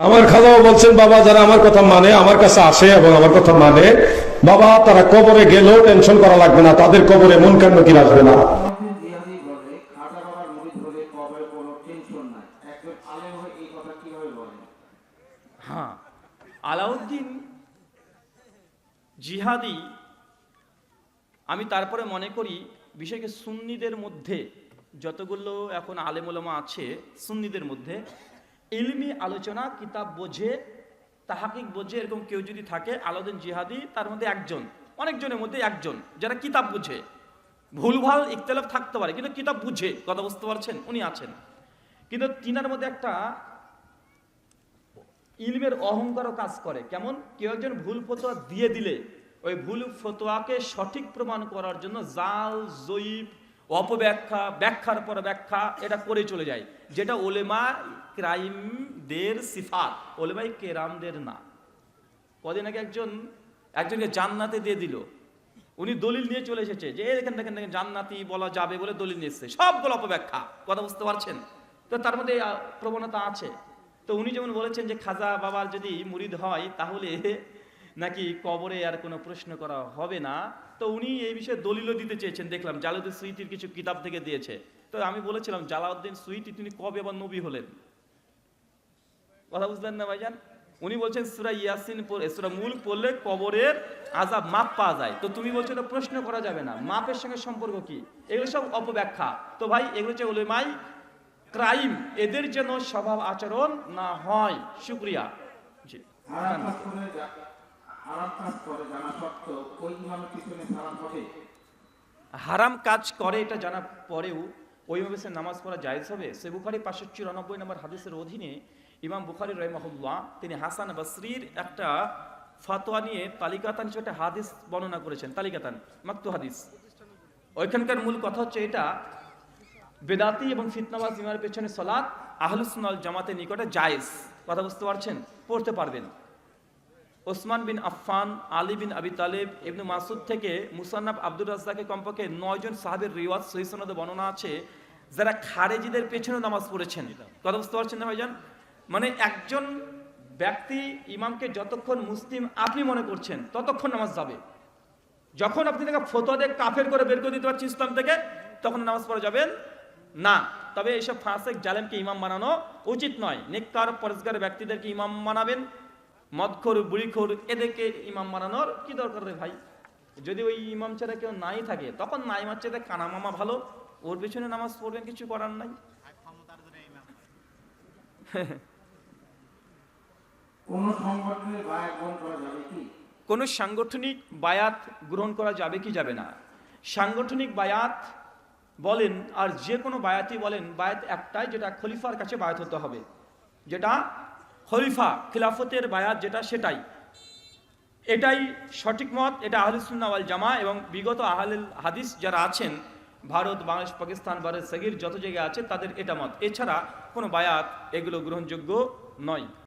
আমার খালাও বলছেন, বাবা, যারা আমার কথা মানে আমার কাছে আসে এবং আমার কথা মানে বাবা, তারা কবরে গেলেও টেনশন করা লাগবে না, তাদের কবরে মন কান্ড কি আসবে না? হয়ে, আলাউদ্দিন জিহাদি, আমি তারপরে মনে করি বিষয়কে সুন্নিদের মধ্যে যতগুলো এখন আলেমুলামা আছে, সুন্নিদের মধ্যে ইলমি আলোচনা, কিতাব বোঝে, তাহাকিক বোঝে, এরকম কেউ যদি থাকে, আলাউদ্দিন জিহাদি, তার মধ্যে একজন, অনেকজনের মধ্যে একজন, যারা কিতাব বুঝে। ভুলভাল ইখতলাফ থাকতে পারে, কিন্তু কিতাব বুঝে, কথা বুঝতে পারছেন, উনি আছেন। কিন্তু তিনার মধ্যে একটা ইলমের অহংকারও কাজ করে। কেমন? কেউ একজন ভুল ফতোয়া দিয়ে দিলে, ওই ভুল ফতোয়াকে সঠিক প্রমাণ করার জন্য জাল, জয়ীব, অপব্যাখ্যা, ব্যাখ্যার পর ব্যাখ্যা, এটা করে চলে যায়। যেটা ওলেমা ক্রাইমদের সিফাত ওলেমাই কেরামদের না কদিন আগে একজন একজনকে জান্নাতে দিয়ে দিল উনি দলিল নিয়ে চলে এসেছে যে এখান থেকে জান্নাতি বলা যাবে বলে দলিল নিয়ে এসেছে সবগুলো অপব্যাখ্যা কথা বুঝতে পারছেন তো তার মধ্যে প্রবণতা আছে তো উনি যেমন বলেছেন যে খাজা বাবার যদি মুরিদ হয় তাহলে নাকি কবরে আর কোনো প্রশ্ন করা হবে না তো উনি এই বিষয়ে দলিলও দিতে চেয়েছেন দেখলাম জালাউদ্দিন সুইতির কিছু কিতাব থেকে দিয়েছে তো আমি বলেছিলাম জালাউদ্দিন সুইতি তিনি কবে আবার নবী হলেন কথা বুঝলেন না ভাইজান? উনি বলছেন সুরা ইয়াসিন পড়ে- সুরা মুল্ক পড়লে কবরের আজাব মাপ পাওয়া যায়। তো তুমি বলছো তো প্রশ্ন করা যাবে না। মাপের সঙ্গে সম্পর্ক কি? এগুলো সব অপব্যাখ্যা। তো ভাই এগুলো হচ্ছে ওলেমাই ক্রাইম। এদের যেন স্বভাব আচরণ না হয়। শুক্রিয়া। জি। হারাম কাজ করে এটা জানা পরেও ওইভাবে সে নামাজ পড়া জায়েজ হবে? সে বুখারি পাঁচশো চুরানব্বই নম্বর হাদিসের অধীনে ইমাম বুখারি রহমাহুল্লাহ তিনি হাসান বসরির একটা ফাতোয়া নিয়ে তালিকাতান হিসেবে একটা হাদিস বর্ণনা করেছেন। তালিকাতান, মাক্তু হাদিস। ওইখানকার মূল কথা হচ্ছে এটা, বেদাতি এবং ফিতনাবাজ ইমামের পেছনে সলাৎ আহলুসনাল জামাতের নিকটে জায়েজ। কথা বুঝতে পারছেন? পড়তে পারবেন। ওসমান বিন আফফান, আলী বিন আবি তালেব, ইবনু মাসুদ থেকে মুসান্নাব আব্দুর রাজ্জাকে কমপক্ষে নয়জন সাহাবের রিওয়াজ, সহি সনদে বর্ণনা আছে। যারা খারেজিদের পেছনে নামাজ পড়েছেন। কথা বুঝতে পারছেন না ভাইজান? মানে একজন ব্যক্তি ইমামকে যতক্ষণ মুসলিম আপনি মনে করছেন, ততক্ষণ নামাজ যাবে। যখন আপনি তাকে ফতোয়া দিয়ে কাফের করে বের করে দিতে পারছেন ইসলাম থেকে, তখন নামাজ পড়া যাবেন না। তবে এইসব ফাঁসেক জালেমকে ইমাম বানানো উচিত নয়। নেককার পরিষ্কার ব্যক্তিদেরকে ইমাম বানাবেন। মদখোর বুড়িখোর এদেরকে ইমাম বানানোর কি দরকার রে ভাই? যদি ওই ইমাম ছাড়া কেউ নাই থাকে তখন নাই মারছে কানা মামা ভালো। ওর পিছনে নামাজ পড়বেন কিছু করার নাই। কোন সাংগঠনিক বায়াত গ্রহণ করা যাবে কি যাবে না? সাংগঠনিক বায়াত বলেন আর যে কোনো বায়াতই বলেন বায়াত একটাই যেটা খলিফার কাছে বায়াত হতে হবে। যেটা খলিফা খিলাফতের বায়াত যেটা সেটাই। এটাই সঠিক মত, এটা আহলুসুল্নাওয়াল জামা এবং বিগত আহলুল হাদিস যারা আছেন, ভারত, বাংলাদেশ, পাকিস্তান, ভারত, সগির, যত জায়গায় আছে তাদের এটা মত। এছাড়া কোনো বায়াত এগুলো গ্রহণযোগ্য নয়।